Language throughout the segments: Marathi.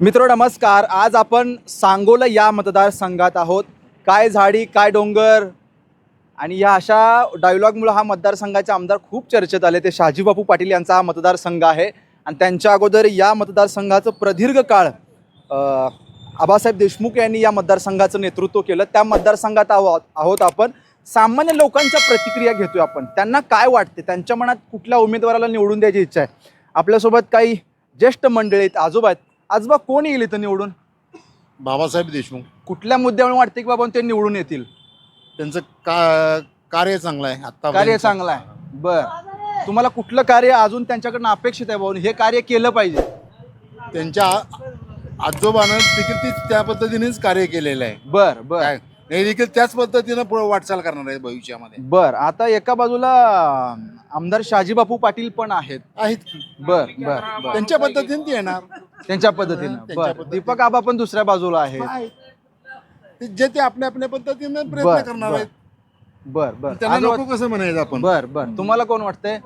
मित्र नमस्कार. आज आपण सांगोला या मतदारसंघात आहोत. काय झाडी काय डोंगर? आणि या अशा डायलॉगमुळे हा मतदारसंघाचे आमदार खूप चर्चेत आले. ते शहाजीबापू पाटील यांचा हा मतदारसंघ आहे. आणि त्यांच्या अगोदर या मतदारसंघाचं प्रदीर्घ काळ आबासाहेब देशमुख यांनी या मतदारसंघाचं नेतृत्व केलं. त्या मतदारसंघात आहोत आहोत आपण. सामान्य लोकांच्या प्रतिक्रिया घेतोय आपण. त्यांना काय वाटते? त्यांच्या मनात कुठल्या उमेदवाराला निवडून द्यायची इच्छा आहे? आपल्यासोबत काही ज्येष्ठ मंडळी आहेत आजोबा आहेत. आजोबा कोण येईल इथं निवडून? बाबासाहेब देशमुख. कुठल्या मुद्द्यावर वाटते की बाबा ते निवडून येतील? त्यांचं का कार्य चांगलं आहे. आता कार्य चांगलं आहे. बर. तुम्हाला कुठलं कार्य अजून त्यांच्याकडनं अपेक्षित आहे बाबा? हे कार्य केलं पाहिजे. त्यांच्या आ- आजोबानं देखील ती त्या पद्धतीनेच कार्य केलेलं आहे. बर बर. काय? हे देखील त्याच पद्धतीनं पुढे वाटचाल करणार आहे भविष्यामध्ये. बर. आता एका बाजूला आमदार शहाजीबापू पाटील पण आहेत. आहेत. बर बर बर. त्यांच्या पद्धतीने ते येणार. त्यांच्या पद्धतीनं. त्यांच्या बर. पद्धतीनं. दीपक आबा पण दुसऱ्या बाजूला आहेत. आहेत. ते जे ते आपल्या आपल्या पद्धतीने बर, प्रयत्न करणार बर. आहेत. बर बर. त्यांना नको कसं म्हणायचं आपण? बर बर. तुम्हाला कोण वाटतंय?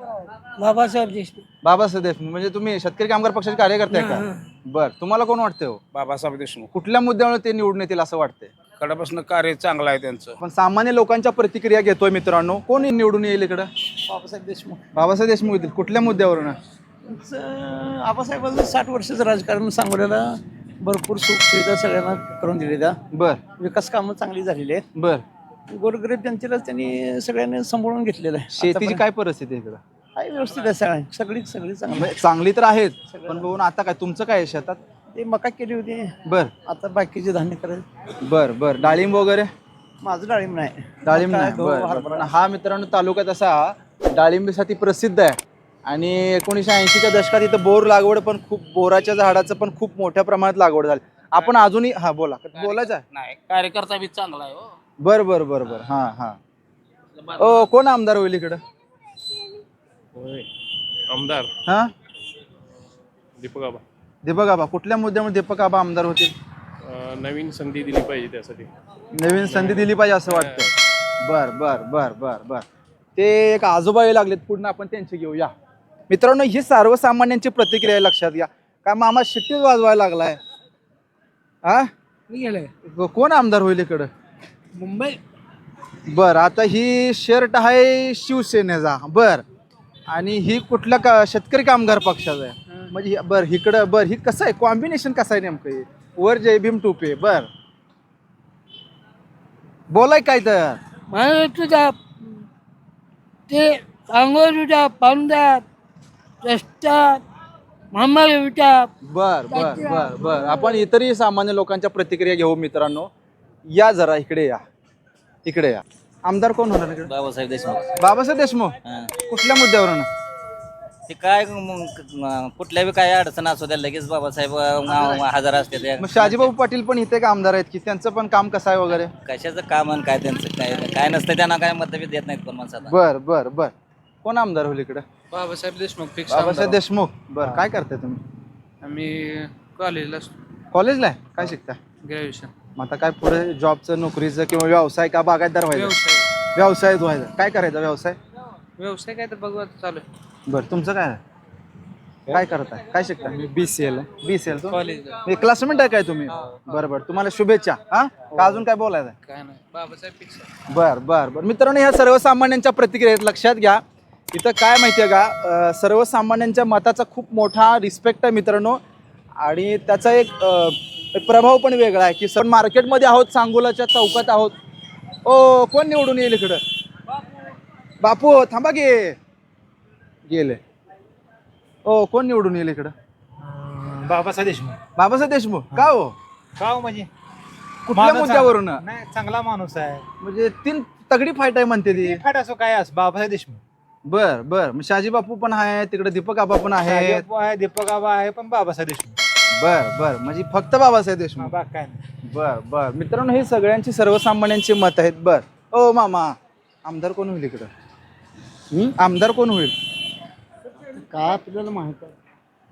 बाबासाहेब देशमुख. बाबासाहेब देशमुख. म्हणजे तुम्ही शेतकरी कामगार पक्षाचे कार्यकर्ते आहे का बर. तुम्हाला कोण वाटतंय हो? बाबासाहेब देशमुख. कुठल्या मुद्द्यावर ते निवडून येतील असं वाटतंय? कडापासून कार्य चांगलं आहे त्यांचं. पण सामान्य लोकांच्या प्रतिक्रिया घेतोय मित्रांनो. कोण निवडून येईल इकडं? बाबासाहेब देशमुख. बाबासाहेब देशमुख येतील. कुठल्या मुद्द्यावरून? आबासाहेबांचं साठ वर्षाचं राजकारण सांगोल्याला भरपूर सुख सुविधा सगळ्यांना करून दिलेल्या. बर. विकास कामं चांगली झालेली आहेत. बर. गोरगरीब जनतेला त्यांनी सगळ्यांनी सांभाळून घेतलेलं आहे. शेतीची काय परिस्थिती आहे इकडं? आहे व्यवस्थित आहे सगळ्या सगळी सगळी चांगली म्हणजे चांगली तर आहेत पण बघून आता काय तुमचं काय आहे शेतात? ते मका केली होती. बर. आता बाकीचे धान्य करायचे. बर बर. डाळिंब वगैरे? माझं डाळिंब नाही. डाळिंब मका, नाही. गहू, बर, बर. हरभरा. पण हा मित्रांनो तालुक्यात असा डाळिंबीसाठी प्रसिद्ध आहे. आणि एकोणीसशे ऐंशीच्या दशकात इथं बोर लागवड पण खूप बोराच्या झाडाचं पण खूप मोठ्या प्रमाणात लागवड झाली. आपण अजूनही हा बोला. बोलायचं आहे. नाही कार्यकर्ता बी चांगला आहे हो. बर बर बर बर. हा हा. ओ कोण आमदार होईल इकडं? आमदार. हा? दीपक आबा. दीपक आबा. कुठल्या मुद्द्यामुळे दीपक आबा आमदार होतील? अं, नवीन संधी दिली पाहिजे त्यासाठी. नवीन संधी दिली पाहिजे असं वाटतं बर बर बर बर बर. ते एक आजोबा लागलेत. पुढे आपण त्यांचे घेऊया. मित्रांनो ही सर्वसामान्यांची प्रतिक्रिया आहे, लक्षात घ्या. काय मामा शिट्टीच वाजवायला लागलाय? हा मी कोण आमदार होईल इकडं? मुंबई. बर आता ही शर्ट आहे शिवसेनेचा. बर. आणि ही कुठल्या का शेतकरी कामगार पक्षाचा आहे. म्हणजे ही- बर इकडं बर ही कसं आहे? कॉम्बिनेशन कसं आहे नेमकं हे? वर जय भीम टोपे बर. बोलाय काय तर? मला तुझ्या ते सांगोलीच्या रस्त्यात मामाच्या बर बर बर बर. आपण इतरही सामान्य लोकांच्या प्रतिक्रिया घेऊ मित्रांनो. या जरा इकडे या. इकडे या. आमदार कोण होणार इकडे? बाबासाहेब देशमुख. बाबासाहेब देशमुख? हां. कुठल्या मुद्द्यावरून? ते काय मग कुठल्या बी काय अडचण असू द्या लगेच बाबासाहेब अं, हजर असते ते. मग शहाजीबाबू पाटील पण इथे का आमदार आहेत की त्यांचं पण काम कसं आहे वगैरे? कशाचं काम आणि काय त्यांचं काय काय नसतं त्यांना काय मतभेद देत नाहीत कोण माणसाला. बर बर बर. कोण आमदार होईल इकडे? बाबासाहेब देशमुख फिक्स बाबासाहेब देशमुख. बर काय करताय तुम्ही? आम्ही कॉलेजला कॉलेजला आहे? काय शिकताय? ग्रॅज्युएशन मग आता काय पुढे जॉबचं नोकरीचं किंवा व्यवसाय का बागायतदार व्हायचं? व्यवसाय. व्यवसाय व्हायचं. काय करायचं व्यवसाय? व्यवसाय काय तर बघू आता चालू आहे. बर तुमचं काय? आहे? काय करताय? काय शिकताय? B C L B C L कॉलेजला क्लासमेट आहे काय तुम्ही? बरं बरं. तुम्हाला शुभेच्छा हा? का अजून काय बोलायचं आहे? काय नाही. बाबासाहेब फिक्स बर बर बर. मित्रांनो ह्या सर्वसामान्यांच्या प्रतिक्रिया आहेत. लक्षात घ्या. इथं काय माहिती आहे का सर्वसामान्यांच्या मताचा खूप मोठा रिस्पेक्ट आहे मित्रांनो. आणि त्याचा एक प्रभाव पण वेगळा आहे की सर मार्केटमध्ये आहोत सांगोलाच्या चौकात आहोत. ओ कोण निवडून येईल इकडं? बापू थांबा गे. गेले. ओ कोण निवडून येईल इकडं? बाबासाहेब देशमुख. बाबासाहेब देशमुख? का हो? का हो म्हणजे? कुठल्या मुद्द्यावरून? नाही चांगला माणूस आहे. म्हणजे तीन तगडी फाईट आहे म्हणते ती. फाट असो काय असो बाबासाहेब देशमुख. बर बर. मग शहाजी बापू पण आहे तिकडे दीपक आबा पण आहेत. साहेब आहे दीपक आबा आहे पण बाबासाहेब देशमुख. बर बर. म्हणजे फक्त बाबासाहेब हा, देशमुख. काय नाही. बर बर. मित्रांनो हे सगळ्यांची सर्वसामान्यांची मत आहेत. बर. ओ मामा. आमदार कोण होईल इकडं? आमदार कोण होईल? काय आपल्याला माहीत आहे?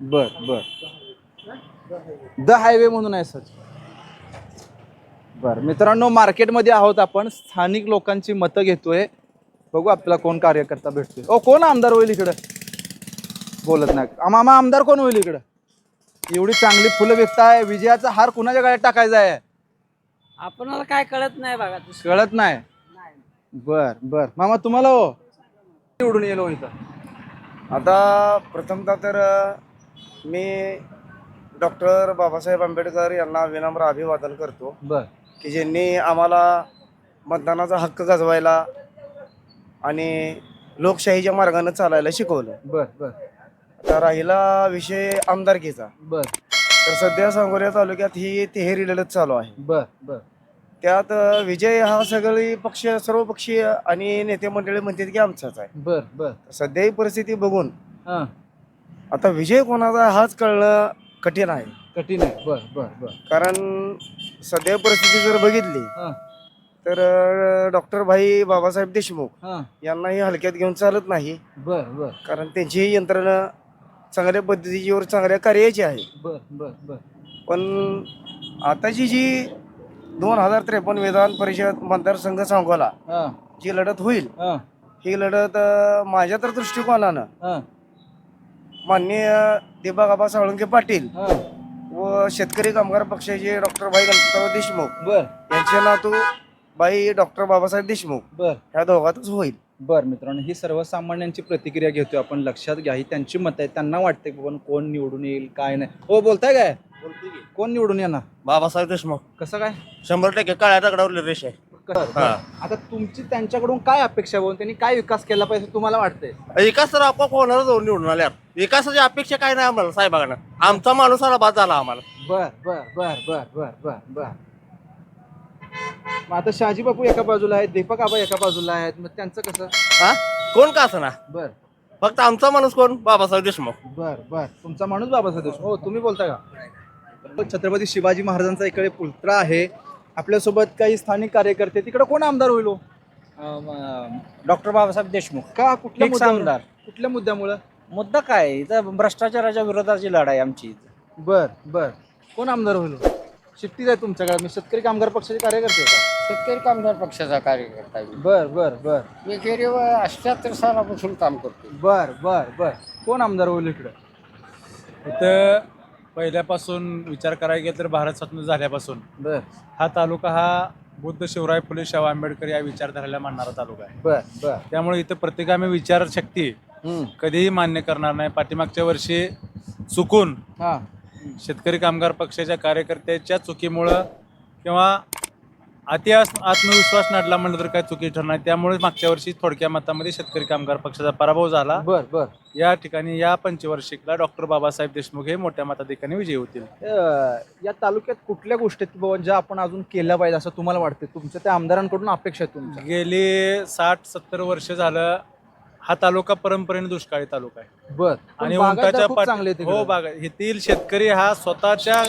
बर बर. द हायवे म्हणून आहे सर. बर. मित्रांनो मार्केटमध्ये आहोत आपण. स्थानिक लोकांची मतं घेतोय. बघू आपल्याला कोण कार्यकर्ता भेटतोय. ओ कोण आमदार होईल इकडं? बोलत नाही. आ, मामा आमदार कोण होईल इकडं? एवढी चांगली फुलं विकताय विजयाचा हार कुणाच्या गळ्यात टाकायचा आहे? आपणाला काय कळत नाही बघा तसं. कळत नाही. बर बर. मामा तुम्हाला हो? निवडून येलो इथं. आता प्रथमतः तर अ, मी डॉक्टर बाबासाहेब आंबेडकर यांना विनम्र अभिवादन करतो बर. की ज्यांनी आम्हाला मतदानाचा हक्क गाजवायला आणि लोकशाहीच्या मार्गाने चालायला शिकवलं. बर बर. तर राहिला विषय आमदारकीचा. बर. तर सध्या सांगोल्या तालुक्यात ही तिहेरी लढत चालू आहे. बर बर. त्यात अ, विजय हा सगळी पक्ष सर्व पक्षीय आणि नेते मंडळी म्हणतात की आमचाच आहे. बर बर. सध्या ही परिस्थिती बघून. हा. आता विजय कोणाचा आहे हाच कळणं कठीण आहे. कठीण आहे. बर बर बर. कारण सध्या परिस्थिती जर बघितली हा. तर डॉक्टर भाई बाबासाहेब देशमुख हा. यांनाही हलक्यात घेऊन चालत नाही. बर बर. कारण त्यांचीही यंत्रणा चांगल्या पद्धतीवर चांगल्या कार्याची आहे. बर बर बर. पण आताची जी दोन हजार त्रेपन्न विधान परिषद मतदारसंघ सांगोला हा. जी लढत होईल हा. ही लढत अं, माझ्या तर दृष्टिकोनानं हा. माननीय दिबागाबा साळुंके पाटील हा. व शेतकरी कामगार पक्षाचे डॉक्टर भाई गणपतराव देशमुख बर. यांचे नातू बाई डॉक्टर बाबासाहेब देशमुख. बर. ह्या दोघातच होईल. बर मित्रांनो ही सर्वसामान्यांची प्रतिक्रिया घेतोय आपण. लक्षात घ्या ही त्यांची मत आहे त्यांना वाटते की बाबा कोण निवडून येईल काय नाही. हो बोलताय काय? कोण निवडून येणार? बाबासाहेब देशमुख. कसं काय? शंभर टक्के काळ्या दगडावरली रेष आहे? आता तुमची त्यांच्याकडून काय अपेक्षा बघून त्यांनी काय विकास केला पाहिजे तुम्हाला वाटतंय? विकास तर आपोआप होणारच हो निवडून आल्यावर. विकासाची अपेक्षा काय नाही आम्हाला साहेबांना. आमचा माणूस आला बाद झाला आम्हाला. बर बर बर बर बर बर बर. मग आता शहाजी बापू एका बाजूला आहेत दीपक आबा एका बाजूला आहेत. मग त्यांचं कसं? हा? कोण का असं ना? बर. फक्त आमचा माणूस कोण? बाबासाहेब देशमुख. बर बर. तुमचा माणूस बाबासाहेब देशमुख. हो तुम्ही बोलता का? छत्रपती शिवाजी महाराजांचा इकडे पुलत्रा आहे. आपल्यासोबत काही स्थानिक कार्यकर्ते तिकडे कोण आमदार होईल हो? डॉक्टर बाबासाहेब देशमुख. का? कुठल्या मुद्द्यामुळं? आमदार. कुठल्या मुद्द्यामुळं? मुद्दा काय? इथं भ्रष्टाचाराच्या विरोधाची लढाई आमची बर बर. कोण आमदार होईल हो? शिट्टीच आहे तुमच्याकडे मी शेतकरी कामगार पक्षाचे कार्यकर्ते आहे का? शेतकरी कामगार पक्षाचा कार्यकर्ता आहे. बर बर बर. मी गेली अठ्याहत्तर सालापासून काम करतो बर बर बर. कोण आमदार होईल इकडे? इथं पहिल्यापासून विचार करायला गेलं तर भारत स्वतंत्र झाल्यापासून. बर. हा तालुका हा बुद्ध शिवराय फुले शाहू आंबेडकर या विचारधाराला मानणारा तालुका आहे. बर बर. त्यामुळे इथं प्रत्येकाने विचारशक्ती हम्म. कधीही मान्य करणार नाही. पाठीमागच्या वर्षी चुकून हा. शेतकरी कामगार पक्षाच्या कार्यकर्त्याच्या चुकीमुळं किंवा अति आत्मविश्वास नडला म्हणलं तर काय चुकी ठरणार त्यामुळे मागच्या वर्षी थोडक्या मतामध्ये शेतकरी कामगार पक्षाचा पराभव झाला. बर बर. या ठिकाणी या पंचवार्षिकला डॉक्टर बाबासाहेब देशमुख हे मोठ्या मताधिकाने विजयी होतील. या तालुक्यात कुठल्या गोष्टी आहेत की बाबा ज्या आपण अजून केल्या पाहिजे असं तुम्हाला वाटते? तुमच्या त्या आमदारांकडून अपेक्षा आहे तुमच्या. गेली साठ सत्तर वर्ष झालं हा तालुका परंपरेने दुष्काळी तालुका आहे. बर. आणि पण बागायतदार उंटाच्या खूप पाठ चांगले आहेत हो तिकडे. बागा येथील शेतकरी हा स्वतःच्या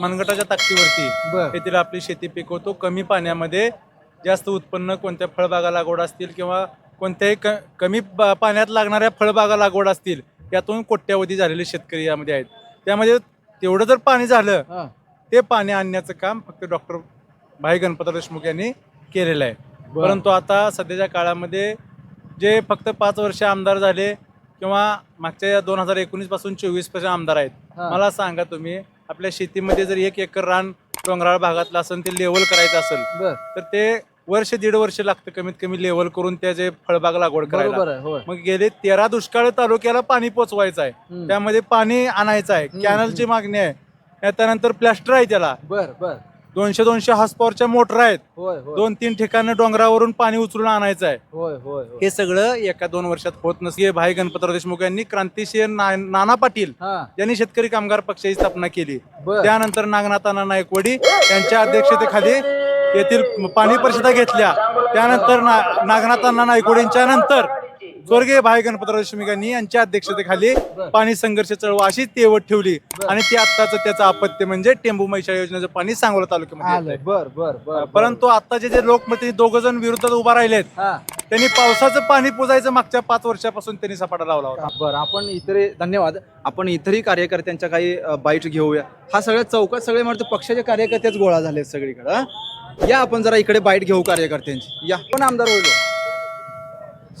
मनगटाच्या ताकदीवरती येथील आपली शेती पिकवतो. कमी पाण्यामध्ये जास्त उत्पन्न कोणत्या फळबागा लागवड असतील किंवा कोणत्याही क कमी पाण्यात लागणाऱ्या फळबागा लागवड असतील यातून कोट्यावधी झालेले शेतकरी यामध्ये आहेत. त्यामध्ये तेवढं जर पाणी झालं ते पाणी आणण्याचं काम फक्त डॉक्टर भाई गणपतराव देशमुख यांनी केलेलं आहे. परंतु आता सध्याच्या काळामध्ये जे फक्त पाच वर्ष आमदार झाले किंवा मागच्या दोन हजार एकोणीसपासून चोवीसपर्यंत आमदार आहेत. मला सांगा तुम्ही आपल्या शेतीमध्ये जर एक एकर रान डोंगराळ भागातलं असेल ते लेवल करायचं असेल बर. तर ते वर्ष दीड वर्ष लागतं कमीत कमी लेवल करून त्याचे फळबाग लागवड बरोबर करायला आहे होय. मग गेले तेरा दुष्काळ तालुक्याला पाणी पोचवायचं आहे. हम्म. त्यामध्ये पाणी आणायचं आहे. हम्म, कॅनलची मागणी आहे. त्यानंतर प्लॅस्टर आहे त्याला. बर बर. दोनशे दोनशे हॉर्स पॉवरच्या मोटर आहेत. होय होय. दोन तीन ठिकाणी डोंगरावरून पाणी उचलून आणायचं आहे. होय होय होय. हे सगळं एका दोन वर्षात होत नसते. भाई गणपतराव देशमुख यांनी क्रांतिशील ना- नाना पाटील हा. यांनी शेतकरी कामगार पक्षाची स्थापना केली. बर. त्यानंतर नागनाथाना नायकवडी यांच्या अध्यक्षतेखाली येथील पाणी परिषदा घेतल्या. त्यानंतर ना नागनाथांना नायकवडींच्या नंतर स्वर्गीय भाई गणपतराव देशमुख यांनी यांच्या अध्यक्षतेखाली. पाणी संघर्ष चळवळ अशी तेवट ठेवली. आणि ते आत्ताचं त्याचं अपत्य म्हणजे टेंबू मैशा योजनेचं पाणी सांगोला तालुक्यामध्ये. बर बर बर परंतु आताचे जे लोकमत दोघ जण विरोधात उभा राहिलेत त्यांनी पावसाचं पाणी पुजायचं मागच्या पाच वर्षापासून त्यांनी सपाटा लावला होता बरं आपण इतरही धन्यवाद आपण इतरही कार्यकर्त्यांच्या काही बाईट घेऊया हा सगळ्या चौकात सगळे म्हणतो पक्षाचे कार्यकर्तेच गोळा झाले सगळीकडे? या आपण जरा इकडे बाईट घेऊ कार्यकर्त्यांची या कोण आमदार होईल?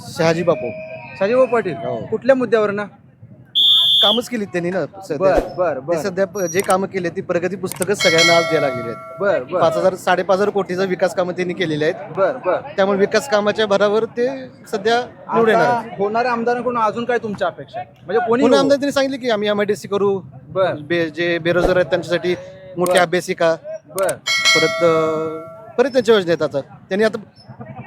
शहाजी बापू. शहाजीभाऊ पाटील? कुठल्या मुद्द्यावर ना? कामच केली त्यांनी ना सध्या. बर बर ते बर. सध्या प- जे कामं केले ती प्रगती पुस्तकच सगळ्यांना आज द्यायला गेले आहेत. बर बर. पाच हजार साडेपाच हजार कोटीचा विकास कामं त्यांनी केलेले आहेत. बर बर. त्यामुळे विकास कामाच्या भरावर ते सध्या निवडून येणार आहेत. आता होणाऱ्या आमदारांकडून अजून काय तुमच्या अपेक्षा? म्हणजे कोणी पुन्हा हो? आमदार त्यांनी सांगितले की आम्ही एमआयडीसी करू. बर. बे- जे बेरोजगार आहेत त्यांच्यासाठी मोठी बर. अभ्यासिका. बर. परत अं, परत त्यांच्या योजना आहेत आता. त्यांनी आता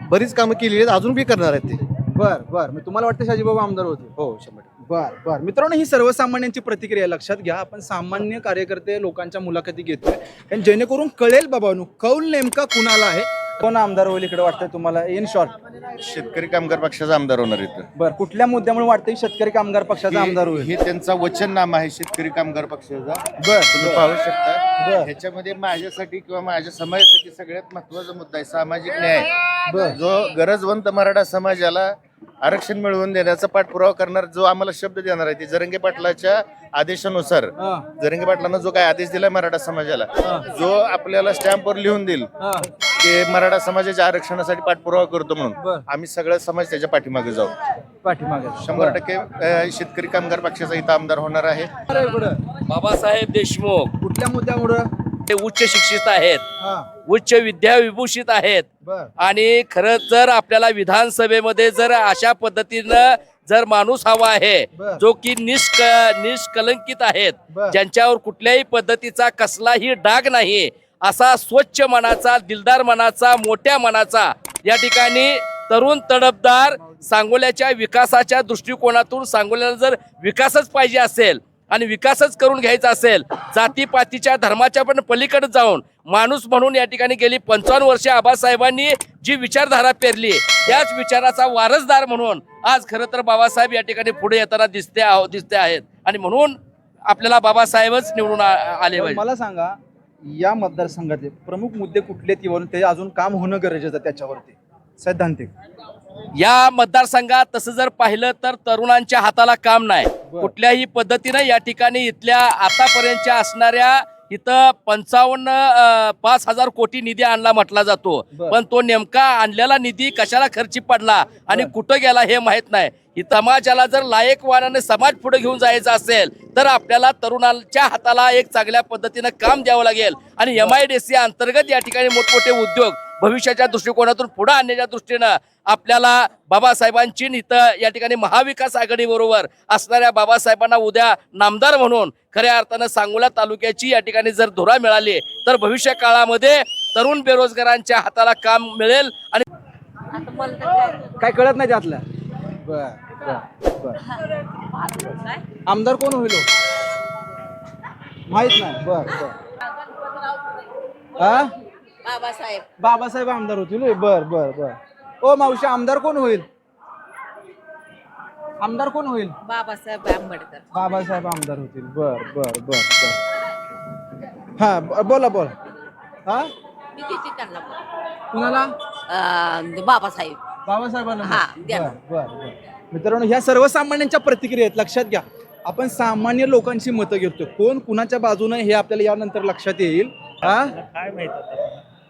बरीच कामं केलेली आहेत अजून बी करणार आहेत ते. बर बर. मी तुम्हाला वाटतं शाजीबाबा आमदार होते. हो शंभर टक्के. बर बर. मित्रांनो ही सर्वसामान्यांची प्रतिक्रिया. लक्षात घ्या आपण सामान्य कार्यकर्ते लोकांच्या मुलाखती घेतोय. आणि जेणेकरून कळेल बाबांनो कौल नेमका कुणाला आहे? कोण आमदार होईल इकडे वाटतंय तुम्हाला? इन शॉर्ट शेतकरी कामगार पक्षाचा आमदार होणार इथं. बर कुठल्या मुद्द्यामुळे वाटतंय शेतकरी कामगार पक्षाचा आमदार होईल? हे त्यांचा वचननामा आहे शेतकरी कामगार पक्षाचा. बर तुम्ही पाहू शकता. बर. ह्याच्यामध्ये माझ्यासाठी किंवा माझ्या समाजासाठी सगळ्यात महत्त्वाचा मुद्दा आहे सामाजिक न्याय. बर. जो गरजवंत मराठा समाजाला आरक्षण मिळवून देण्याचा पाठपुरावा करणार जो आम्हाला शब्द देणार आहे ते जरंगे पाटलाच्या आदेशानुसार. जरंगे पाटलांना जो काय आदेश दिलाय मराठा समाजाला जो आपल्याला स्टॅम्पवर लिहून देईल हा. की मराठा समाजाच्या आरक्षणासाठी पाठपुरावा करतो. म्हणून. आम्ही सगळा समाज त्याच्या पाठीमागे जाऊ. पाठीमागे. शंभर टक्के अं, शेतकरी कामगार पक्षाचा इथं आमदार होणार आहे. बाबासाहेब देशमुख. कुठल्या मुद्द्यामुळं? ते उच्च शिक्षित आहेत उच्च विद्या विभूषित आहेत आणि खरंच जर आपल्याला विधानसभेमध्ये जर अशा पद्धतीनं जर माणूस हवा आहे. जो की निष्क निष्कलंकित आहेत. ज्यांच्यावर कुठल्याही पद्धतीचा कसलाही डाग नाही असा स्वच्छ मनाचा दिलदार मनाचा मोठ्या मनाचा या ठिकाणी तरुण तडफदार सांगोल्याच्या विकासाच्या दृष्टिकोनातून सांगोल्याला जर विकासच पाहिजे असेल आणि विकासच करून घ्यायचा असेल जातीपातीच्या धर्माच्या पण पलीकडे जाऊन माणूस म्हणून या ठिकाणी गेली पंचावन्न वर्षे आबासाहेबांनी जी विचारधारा पेरली त्याच विचाराचा वारसदार म्हणून आज खरं तर बाबासाहेब या ठिकाणी पुढे येताना दिसते दिसते आहेत. आणि म्हणून आपल्याला बाबासाहेबच निवडून आले पाहिजे. मला सांगा या मतदारसंघातले प्रमुख मुद्दे कुठले किंवा ते अजून काम होणं गरजेचं त्याच्यावरती. सैद्धांतिक. या मतदारसंघात तसं जर पाहिलं तर तरुणांच्या हाताला काम नाही. कुठल्याही पद्धतीनं या ठिकाणी इथल्या आतापर्यंतच्या असणाऱ्या इथं पंचावन्न पाच हजार कोटी निधी आणला म्हटला जातो. पण तो नेमका आणलेला निधी कशाला खर्ची पडला आणि कुठं गेला हे माहीत नाही. ही समाजाला जर लायकवानाने समाज पुढे घेऊन जायचं असेल तर आपल्याला तरुणांच्या हाताला एक चांगल्या पद्धतीनं काम द्यावं लागेल. आणि एम आय डी सी अंतर्गत या ठिकाणी मोठमोठे उद्योग भविष्याच्या दृष्टिकोनातून पुढे आणण्याच्या दृष्टीनं आपल्याला बाबासाहेबांची इथं या ठिकाणी महाविकास आघाडी बरोबर असणाऱ्या बाबासाहेबांना उद्या नामदार म्हणून खऱ्या अर्थानं सांगोला तालुक्याची या ठिकाणी जर धुरा मिळाली तर भविष्य काळामध्ये तरुण बेरोजगारांच्या हाताला काम मिळेल आणि काय कळत नाही त्यातलं. बर बर. बर आमदार कोण होईल हो? माहीत नाही. बर बर. हा? बाबासाहेब. बाबासाहेब आमदार होतील होय? बर बर बर. ओ मावशी आमदार कोण होईल? आमदार कोण होईल? बाबासाहेब आंबेडकर. बाबासाहेब आमदार होतील. बर बर बर बर. हा ब- बोला बोला. हा? मी देते त्यांना कुणाला? अं, बाबासाहेब. बाबासाहेबांना. हा, द्या. बर बर बर. मित्रांनो ह्या सर्वसामान्यांच्या प्रतिक्रिया आहेत. लक्षात घ्या. आपण सामान्य लोकांची मतं घेतो कोण कुणाच्या बाजूने हे आपल्याला यानंतर लक्षात येईल? हा? काय माहीत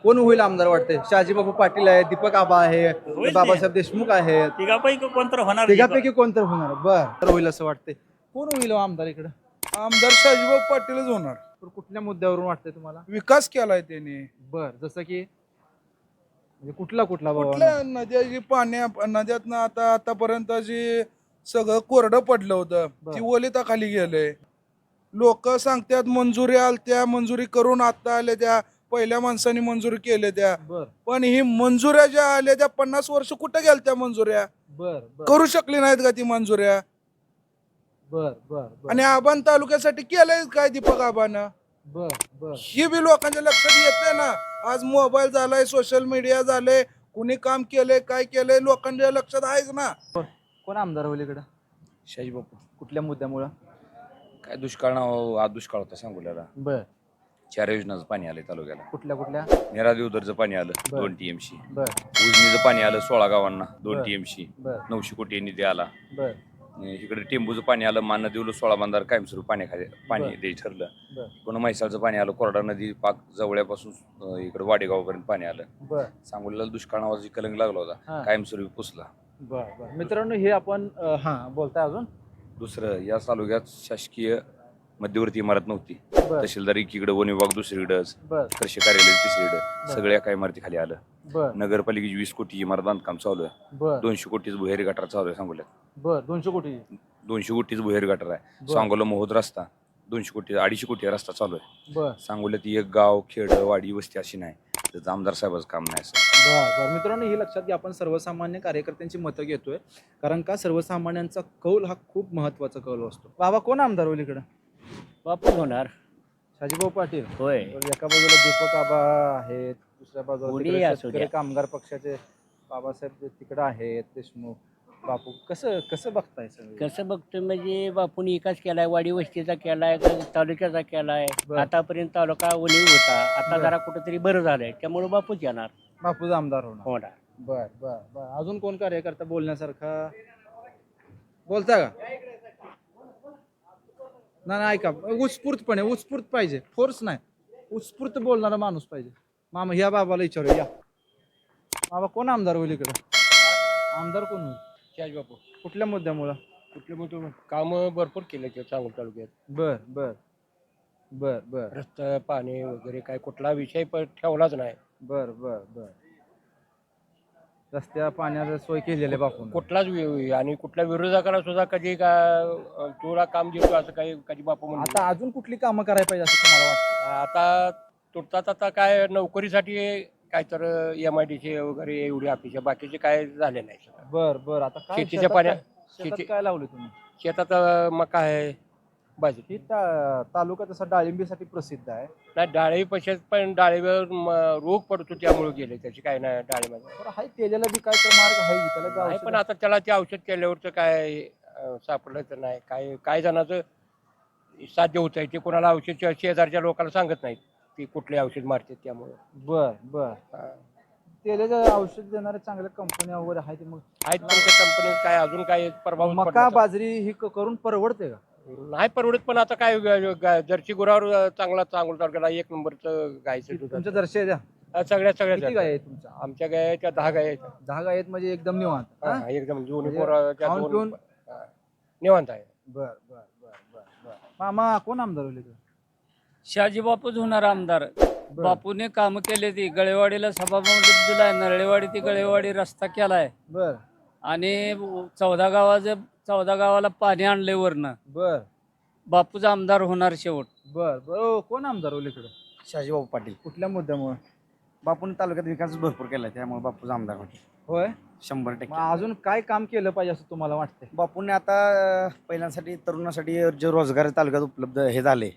कोण होईल आमदार वाटते शहाजीबाबू पाटील आहे दीपक आबा आहे बाबासाहेब देशमुख आहेत. तिघापैकी कोणतं होणार? तिघापैकी कोणतं होणार? बर. तर होईल असं वाटतंय. कोण होईल हो आमदार इकडं? आमदार शाजीबाब पाटीलच होणार. तर कुठल्या मुद्द्यावरून वाटतंय तुम्हाला? विकास केलाय त्याने. बर जसं की म्हणजे कुठला कुठला कुठल्या बाबा नद्याची पाण्या नद्यातनं आता आतापर्यंत जी सगळं कोरडं पडलं होतं बर. ती ओलिता खाली गेलंय लोक सांगतात मंजुरी आलत्या मंजुरी करून आता आल्या त्या पहिल्या माणसांनी मंजुरी केल्या त्या. बर. पण ही मंजुऱ्या ज्या आल्या त्या पन्नास वर्ष कुठे गेल्या त्या मंजुऱ्या? बर बर. करू शकली नाहीत का ती मंजुऱ्या? बर बर बर. आणि आबान तालुक्यासाठी केलंय काय दीपक आबानं? बर बर. ही बी लोकांच्या लक्षात येते ना. आज मोबाईल झालाय सोशल मीडिया झालंय कुणी काम केलंय काय केलंय लोकांच्या लक्षात आहेच ना. कोण आमदार होईल इकडं? शाजी बापू. कुठल्या मुद्द्यामुळं? काय दुष्काळ नाव आज दुष्काळ होता सांगोल्याला बर. चार योजनाचं पाणी आलंय तालुक्याला. कुठल्या कुठल्या? निरादी उदरचं पाणी आलं बर. दोन टीएमसी बर. उजनीचं पाणी आलं सोळा गावांना दोन बर. टीएमसी बर. नऊशे कोटी निधी आला. बर. इकडे टेंबूचं पाणी आलं मान्य देऊलं सोळा बांधार कायमस्वरूपी पाणी बर. द्यायचं ठरलं. बर. पुन्हा म्हैसाळचं पाणी आलं कोरडा नदी पाक जवळपासून अं, इकडे वाडेगावपर्यंत पाणी आलं. बर. सांगोल्याला दुष्काळ नावाची कलंग लागला हा. होता कायमस्वरूपी पुसला. बर बर. मित्रांनो हे आपण अं, हा बोलताय अजून? दुसरं या तालुक्यात शासकीय मध्यवर्ती इमारत नव्हती. बर. तहसीलदार एकीकडे वन विभाग दुसरीकडंच बर. कृषी कार्यालय तिसरीकडं सगळ्या एका इमारती खाली आलं. बर. नगरपालिकेची वीस कोटी इमारत बांधकाम चालू आहे. बर. दोनशे कोटीच भुहेरी गटार चालू आहे सांगोल्यात. बर दोनशे कोटी. दोनशे कोटीच भुहेरी गटार आहे. बर. सांगोला मोहोद रस्ता दोनशे कोटी अडीचशे कोटी रस्ता चालू आहे. बर. सांगोल्यात एक गाव खेड वाडी वस्ती अशी नाही. त्याचं आमदार साहेबाचं काम नाही असं. बर बर. मित्रांनो हे लक्षात घ्या आपण सर्वसामान्य कार्यकर्त्यांची मतं घेतोय. कारण का सर्वसामान्यांचा कौल हा खूप महत्त्वाचा कौल असतो. बाबा कोण आमदार होईल इकडं? बापू होणार. शाजीभाऊ पाटील. होय. तर एका बाजूला दीपक आबा आहेत दुसऱ्या बाजूला कोणी तिकडे असू शेतकरी द्या. कामगार पक्षाचे बाबासाहेब तिकडे आहेत देशमुख बापू कसं कसं बघताय सगळं? कसं बघतो म्हणजे बापून विकास केलाय वाडी वस्तीचा केलाय क- तालुक्याचा केलाय. बर. आतापर्यंत तालुका उणीव होता. आता बर. जरा कुठेतरी बरं झालंय. त्यामुळे बापूच येणार. बापूच आमदार होणार. होणार. बर बर बर. अजून कोण कार्यकर्ता बोलण्यासारखा? बोलता का? नाही नाही, ऐका. उत्स्फूर्तपणे उत्स्फूर्त पाहिजे. फोर्स नाही. उत्स्फूर्त बोलणारा माणूस पाहिजे. मामा ह्या बाबाला विचारू या. बाबा कोण आमदार होईल इकडं? आमदार कोण होईल? बापू. कुठल्या मुद्द्यामुळं? कुठले मोठे कामं भरपूर केले ते चांगलं तालुक्यात. बर बर. बर बर. रस्ता पाणी वगैरे काय कुठला विषय पण ठेवलाच नाही. बर बर बर. रस्त्या पाण्याची सोय केलेली आहे बापून. कुठलाच वि- आणि कुठल्या विरोधकाला सुद्धा कधी का अं, तुला काम देतो असं काही कधी बापू म्हणतो आता अजून कुठली कामं करायला पाहिजे असं तुम्हाला वाटतं? आता तुटतात आता काय नोकरीसाठी काय तर एम आय डी सी वगैरे एवढी ऑफिस बाकीचे काय झाले नाही. बर बर. आता काय शेतीच्या शेतात पाण्या- काय- शेतात शेती- काय लावले तुम्ही? शेतात अं, मका आहे. बाजरी ही ता- तालुका तसा डाळिंबीसाठी प्रसिद्ध आहे. नाही डाळी पैशात पण डाळीवर म, रोग पडतो त्यामुळे गेले त्याची काय नाही डाळीमध्ये. तर हाय तेजाला बी काय तर मार्ग आहे त्याला बी नाही औषध पण आता त्याला ते औषध केल्यावरचं काय अं, सापडलं तर नाही. काय काय जणांचं साध्य होत आहे ते कोणाला औषध शेजारच्या लोकांना सांगत नाहीत की कुठले औषध मारतात त्यामुळे. बर बर. तेलाचं औषध देणाऱ्या चांगल्या कंपन्या वगैरे आहेत मग? आहेत पण त्या कंपनीत काय अजून काय प्रभाव मका बाजरी ही क- करून परवडते का? नाही परवडत पण आता काय ग- ग- जर्सी गुरावर चांगला चांगला एक नंबरचं गायचं दूध असतं. जर्शी द्या सगळ्या सगळ्या किती गाय आहेत. तुमच्या? आमच्या गाय त्या दहा गाय आहेत. दहा गाय आहेत म्हणजे एकदम निवांत हा? हा, एकदम दोन्ही म्हणजे पोराच्या खाऊन दोन पिऊन- हा, निवांत आहे. बर बर बर बर बर. मामा कोण आमदार होईल? शहाजी बापूच होणार आमदार. बर. बापूने काम केले ती गळेवाडीला सभामंडप दिलाय नरळेवाडी ती गळेवाडी रस्ता केलाय. बर. आणि चौदा गावाचं चौदा गावाला पाणी आणलंय वरनं. बर. बापूच आमदार होणार शेवट. बर बर. ओ, कोण आमदार होईल इकडे? शाजीबाबू पाटील. कुठल्या मुद्द्यामुळे? बापून तालुक्यात विकास भरपूर केला त्यामुळे बापूचा आमदार होते होय? शंभर मग टक्के अजून काय काम केलं पाहिजे असं तुम्हाला वाटतंय? बापूंनी आता अं, पहिल्यांसाठी तरुणासाठी जे रोजगार तालुक्यात उपलब्ध हे झाले.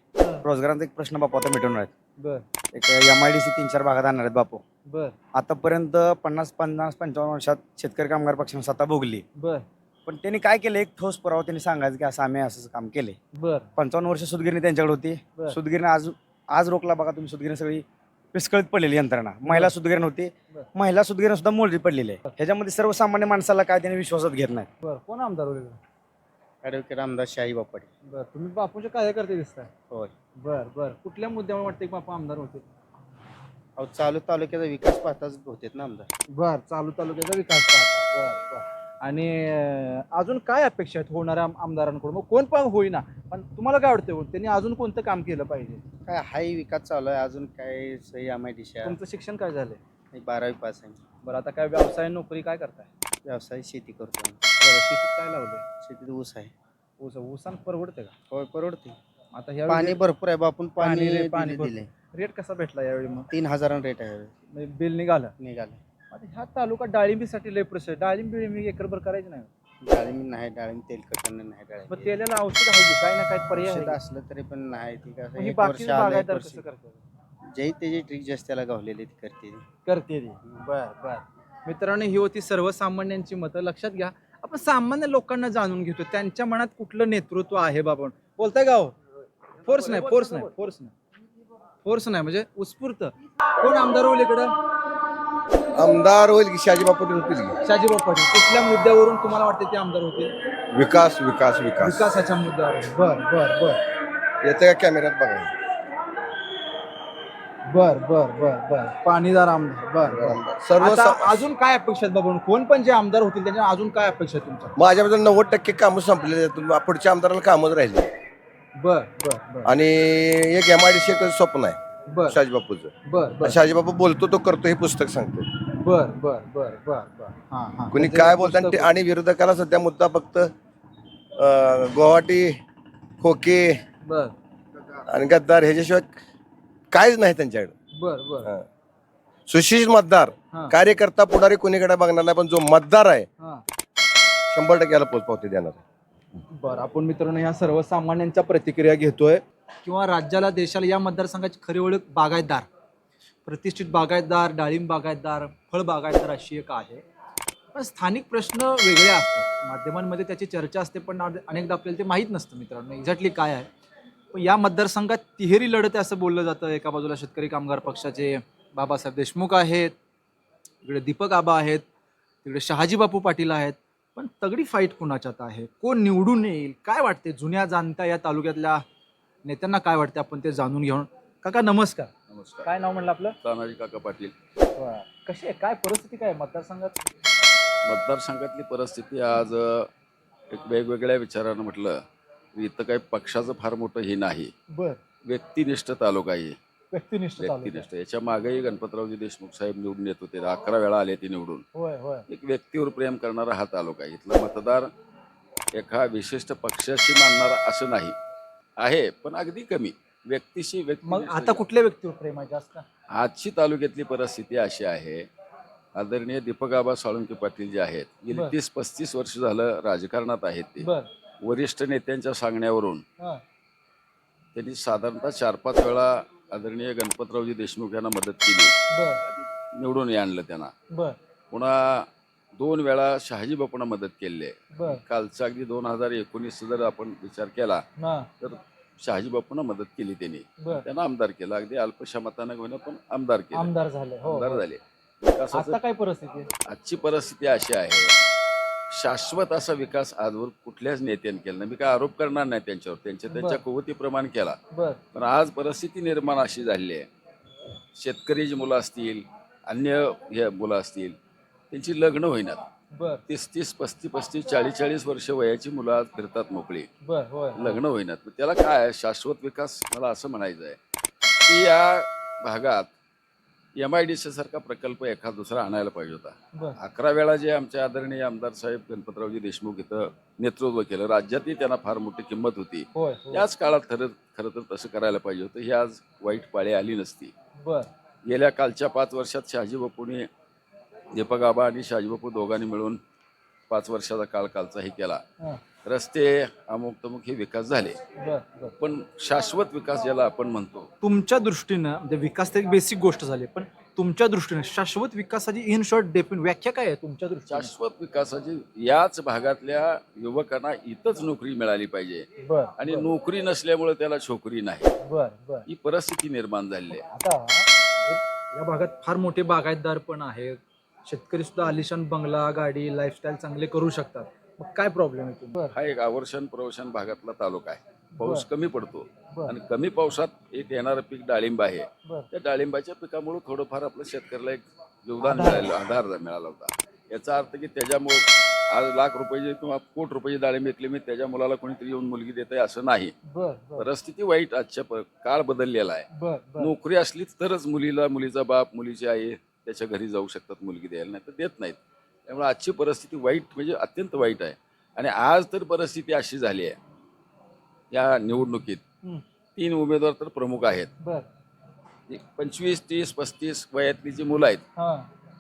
रोजगारांचा एक प्रश्न बापू आता मिटवणार आहेत बर. एक एम आय डी सी तीन चार भागात आणणार आहेत बापू. बर. आतापर्यंत पन्नास पन्नास पंचावन्न वर्षात शेतकरी कामगार पक्षाने सत्ता भोगली. बर. पण त्यांनी काय केलं? एक ठोस पुरावा त्यांनी सांगायचं की असं आम्ही असं काम केले बर. पंचावन्न वर्ष सुदगिरणी त्यांच्याकडे होती. सुदगिरणी आज आज रोखला बघा तुम्ही सुदगिरणी सगळी पिस्कळीत पडलेली यंत्रणा. महिला सुदगिरण होती. बर. महिला सुदगिरण सुद्धा मोडली पडलेली आहे. ह्याच्यामध्ये सर्वसामान्य माणसाला काय त्यांनी विश्वासात घेत नाही. बर. कोण आमदार होईल? ॲडव्होकेट आमदार शाहीबाब पाटील बर. तुम्ही बापूचे कार्यकर्ते दिसताय. होय. बर बर. कुठल्या मुद्द्यावर वाटतं की बापू आमदार होते अहो चालू तालुक्याचा विकास पाहताच होतेत ना आमदार. बर. चालू तालुक्याचा विकास पाहता. बर बर. आणि अजून काय अपेक्षा आहेत होणाऱ्या आम- आमदारांकडून? मग कोण पण होईना पण तुम्हाला काय वाटतं त्यांनी अजून कोणतं काम केलं पाहिजे? काय हाही विकास चालू आहे अजून काय सही आय डी तुमचं शिक्षण काय झालंय? बारावी पास आहे. बरं आता काय व्यवसाय नोकरी काय करताय? व्यवसाय शेती करतो. आम्ही. बरं शेतीत काय लावलंय? शेतीत ऊस आहे. ऊस ऊसान परवडते का? होय परवडते आता ह्या पाणी भरपूर आहे बापून पाणी पाणी रे- पाणी दिले रेट कसा भेटला यावेळी मग? तीन हजारां रेट आहे. म्हणजे बिल निघालं. निघाले. आता ह्या तालुका डाळिंबीसाठी लय प्रसिद्ध डाळिंब बिळिंबी एकरभर करायची नाही. डाळिंब नाही डाळिंब तेलकट नाही डाळिंब तेलाला औषध आहे? काय ना काय पर्याय औषध? असलं तरी पण नाही ती कसं मग ही एक बाकी वर्ष आलं, एक बागायतदार वर्ष- कसं करतात? जे त्याची ट्रिक जास्त त्याला गावलेली ती करते ती. करते ती. बर बर. मित्रांनो ही होती सर्वसामान्यांची मतं. लक्षात घ्या आपण सामान्य लोकांना जाणून घेतो. त्यांच्या मनात कुठलं नेतृत्व आहे बाबा बोलताय का हो? फोर्स नाही फोर्स नाही फोर्स नाही. फोर्स नाही म्हणजे उत्स्फूर्त. कोण आमदार होईल इकडं? आमदार होईल की शाजी बापू होतील? की शाजीबाब पाटील. कुठल्या मुद्द्यावरून तुम्हाला वाटते ते आमदार होतील? विकास विकास विकास. विकासाच्या मुद्द्यावर. बर बर बर. येतं का कॅमेऱ्यात बघा. बर बर बर बर. पाणीदार आमदार. बर बर. सर्व आता स- अजून काय अपेक्षा आहेत बाबा कोण पण जे आमदार होतील त्यांच्या अजून काय अपेक्षा आहेत तुमच्या? माझ्याबद्दल नव्वद टक्के कामं संपलेले आहेत. पुढच्या आमदाराला कामच राहिली. बर बर बर. आणि एक एम आय डी स्वप्न आहे बर. शाजीबापूचं. बर बर. शाजीबापू बोलतो तो करतो हे पुस्तक सांगतो. बर बर बर बर बर. हा हा. कुणी त्याचं काय बोलतात आणि विरोधकाला सध्या मुद्दा फक्त अं, गुवाहाटी खोके बर. आणि गद्दार ह्याच्याशिवाय काहीच नाही त्यांच्याकडे. बर बर. हा. सुशिक्षित मतदार हा. कार्यकर्ता पुढारी कोणीकडे बघणार नाही पण जो मतदार आहे हा. शंभर टक्के याला पोचपावती देणार बरं आपण मित्रांनो ह्या सर्वसामान्यांच्या प्रतिक्रिया घेतोय. किंवा राज्याला देशाला या मतदारसंघाची खरी ओळख बागायतदार. प्रतिष्ठित बागायतदार डाळिंब बागायतदार फळ बागायतदार अशी एक आहे. पण स्थानिक प्रश्न वेगळे असतात. माध्यमांमध्ये त्याची चर्चा असते पण अनेकदा आपल्याला ते माहीत नसतं मित्रांनो एक्झॅक्टली काय आहे. पण या मतदारसंघात तिहेरी लढत आहे असं बोललं जातं. एका बाजूला शेतकरी कामगार पक्षाचे बाबासाहेब देशमुख आहेत इकडे दीपक आबा आहेत तिकडे शहाजी बापू पाटील आहेत. पण तगडी फाईट कुणाच्यात आहे? कोण निवडून येईल? काय वाटते जुन्या जाणत्या या तालुक्यातल्या नेत्यांना काय वाटते आपण ते जाणून घेऊन काका नमस्कार. नमस्कार. काय नाव म्हणलं आपलं? तानाजी काका पाटील. कशी आहे? काय परिस्थिती काय आहे मतदारसंघात? मतदारसंघातली परिस्थिती आज अ, एक वेगवेगळ्या विचारानं म्हटलं तर इथं काही पक्षाचं फार मोठं हे नाही. बर. व्यक्तिनिष्ठ तालुका आहे. व्यक्तिनिष्ठ तालुका. व्यक्तिनिष्ठ. याच्या मागेही गणपतरावजी देशमुख साहेब निवडून येत होते. अकरा वेळा आले ते निवडून. होय होय. एक व्यक्तीवर प्रेम करणारा हा तालुका आहे. इथला मतदार एका विशिष्ट पक्षाशी मानणारा असं नाही. आहे पण अगदी कमी. व्यक्तीशी व्यक्ती मग आता कुठल्या व्यक्तीवर प्रेम आहे जास्त? आजची तालुक्यातली परिस्थिती अशी आहे आदरणीय दीपक आबा साळुंके पाटील जे आहेत गेली बर. तीस पस्तीस वर्ष झालं राजकारणात आहेत ते. बर. वरिष्ठ नेत्यांच्या सांगण्यावरून हा. त्यांनी साधारणतः चार पाच वेळा आदरणीय गणपतरावजी देशमुख यांना मदत केली. बर. निवडून आणलं त्यांना. बर. पुन्हा दोन वेळा शहाजी बापूंना मदत केली आहे. बर. कालचा अगदी दोन हजार एकोणीस जर आपण विचार केला हा. तर शहाजी बापूंना मदत केली त्यांनी. बर. त्यांना आमदार केलं. अगदी अल्पशा मतानं होईना पण आमदार केलं. आमदार झाले. हो आमदार हो. झाले. विकासाचं आता काय परिस्थिती आहे? आजची परिस्थिती अशी आहे. शाश्वत असा विकास आजवर कुठल्याच नेत्याने केला नाही. मी काय आरोप करणार नाही त्यांच्यावर. त्यांच्या त्यांच्या बरं. कुवतीप्रमाणे केला. बर. पण आज परिस्थिती निर्माण अशी झालेली आहे. शेतकरी जी मुलं असतील अन्य हे मुलं असतील त्यांची लग्न होईनात. बर. तीस तीस पस्तीस पस्तीस चाळीस चाळीस वर्ष वयाची मुलं आज फिरतात मोकळी. बर होय. लग्न होईनात. मग त्याला काय आहे? शाश्वत विकास मला असं म्हणायचं आहे की या भागात एम आय डी सी सारखा प्रकल्प एखादा दुसरा आणायला पाहिजे होता. बर. अकरा वेळा जे आमचे आदरणीय आमदार साहेब गणपतरावजी देशमुख इथं नेतृत्व केलं. राज्यातही त्यांना फार मोठी किंमत होती. होय होय. याच काळात खरं खरं तर तसं करायला पाहिजे होतं. ही आज वाईट पाळी आली नसती. बर. गेल्या कालच्या पाच वर्षात शहाजी बापूने दीपक आबा आणि शहाजी बापू दोघांनी मिळून पाच वर्षाचा काळ कालचा हे केला. रस्ते अमुक तमुक हे विकास झाले. पण शाश्वत विकास ज्याला आपण म्हणतो. तुमच्या दृष्टीनं म्हणजे विकास तर एक बेसिक गोष्ट झाली पण तुमच्या दृष्टीने शाश्वत विकासाची इन शॉर्ट डेफिन व्याख्या काय आहे तुमच्या दृष्टीने? शाश्वत विकासाची याच भागातल्या युवकांना इथंच नोकरी मिळाली पाहिजे. बर आणि नोकरी नसल्यामुळे त्याला छोकरी नाही. बर बर. ही परिस्थिती निर्माण झालेली आहे. आता या भागात फार मोठे बागायतदार पण आहेत. शेतकरी सुद्धा आलिशान बंगला गाडी लाईफस्टाईल चांगले करू शकतात. मग काय प्रॉब्लेम आहे बर हा एक आवर्षण प्रवशन भागातला तालुका आहे. पाऊस कमी पडतो. बर. आणि कमी पावसात एक येणारं पीक डाळिंब आहे. बर. त्या डाळिंबाच्या पिकामुळे थोडंफार आपल्या शेतकऱ्याला एक योगदान. मिळालं आधार मिळाला होता. याचा अर्थ की त्याच्यामुळे आज लाख रुपयाची किंवा कोट रुपयाची डाळिंब विकली मी त्याच्या मुलाला कोणीतरी येऊन मुलगी देत आहे असं नाही. बर बर. परिस्थिती वाईट आजच्या प- काळ बदललेला आहे. बर बर. नोकरी असली तरच मुलीला मुलीचा बाप मुलीची आई त्याच्या घरी जाऊ शकतात मुलगी द्यायला नाही तर देत नाहीत. त्यामुळे आजची परिस्थिती वाईट म्हणजे अत्यंत वाईट आहे. आणि आज तर परिस्थिती अशी झाली आहे. या निवडणुकीत. तीन उमेदवार तर प्रमुख आहेत. एक पंचवीस तीस पस्तीस वयातली जी मुलं आहेत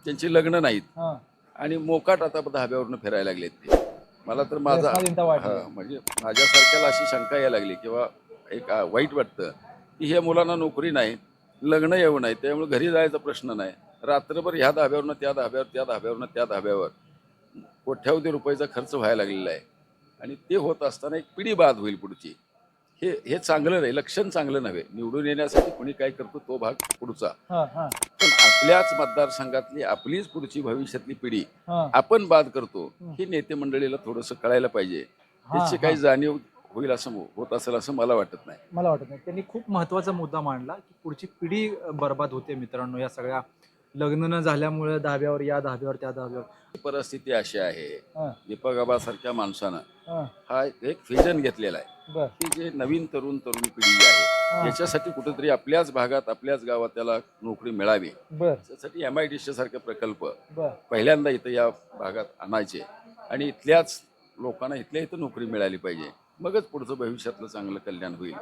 त्यांची लग्न नाहीत. आणि मोकाट आता धाब्यावरनं फिरायला लागलेत ते. मला तर माझा म्हणजे माझ्यासारख्याला अशी शंका यायला लागली किंवा एक वाईट वाटतं की हे मुलांना नोकरी नाही लग्न येऊ नाही त्यामुळे घरी जायचा प्रश्न नाही. रात्रभर ह्या धाब्यावरनं त्या धाब्यावर त्या धाब्यावरनं त्या धाब्यावर. कोट्यावधी रुपयाचा खर्च व्हायला लागलेला आहे. आणि ते होत असताना एक पिढी बाद होईल पुढची. हे हे चांगलं नाही लक्षण चांगलं नव्हे. निवडून येण्यासाठी कोणी काय करतो तो भाग पुढचा. हा हा. पण आपल्याच मतदारसंघातली आपलीच पुढची भविष्यातली पिढी आपण बाद करतो हे नेते मंडळीला थोडंसं कळायला पाहिजे. त्याची. काही जाणीव होईल असं होत असेल असं मला वाटत नाही. मला वाटत नाही. त्यांनी खूप महत्त्वाचा मुद्दा मांडला की पुढची पिढी बर्बाद होते मित्रांनो या सगळ्या लग्न न झाल्यामुळे दहाव्यावर या दहाव्यावर त्या दहाव्यावर परिस्थिती अशी आहे. हां. दीपक आबासारख्या माणसानं हां. हा एक फिजन घेतलेला आहे. बर. की जे नवीन तरुण तरुण पिढी आहे याच्यासाठी कुठेतरी आपल्याच भागात आपल्याच गावात त्याला नोकरी मिळावी. बर. त्यासाठी एम आय डी सारखे प्रकल्प बर. पहिल्यांदा इथं या भागात आणायचे. आणि इथल्याच लोकांना इथल्या इथं नोकरी मिळाली पाहिजे. मगच पुढचं भविष्यातलं चांगलं कल्याण होईल.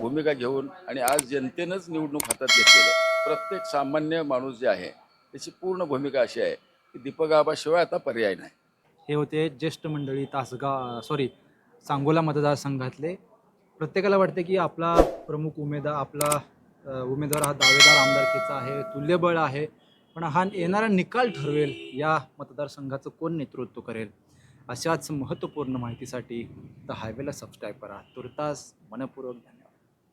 भूमिका घेऊन आणि आज जनतेनंच निवडणूक हातात घेतलेली आहे. प्रत्येक सामान्य माणूस जे आहे त्याची पूर्ण भूमिका अशी आहे की दीपक आबाशिवाय आता पर्याय नाही. हे होते ज्येष्ठ मंडळी तासगाव सॉरी सांगोला मतदारसंघातले. प्रत्येकाला वाटते की आपला प्रमुख उमेदवार आपला उमेदवार हा दावेदार आमदारकीचा आहे तुल्यबळ आहे पण हा येणारा निकाल ठरवेल या मतदारसंघाचं कोण नेतृत्व करेल? अशाच महत्त्वपूर्ण माहितीसाठी द हायवेला सबस्क्राईब करा. तुर्तास मनपूर्वक द्या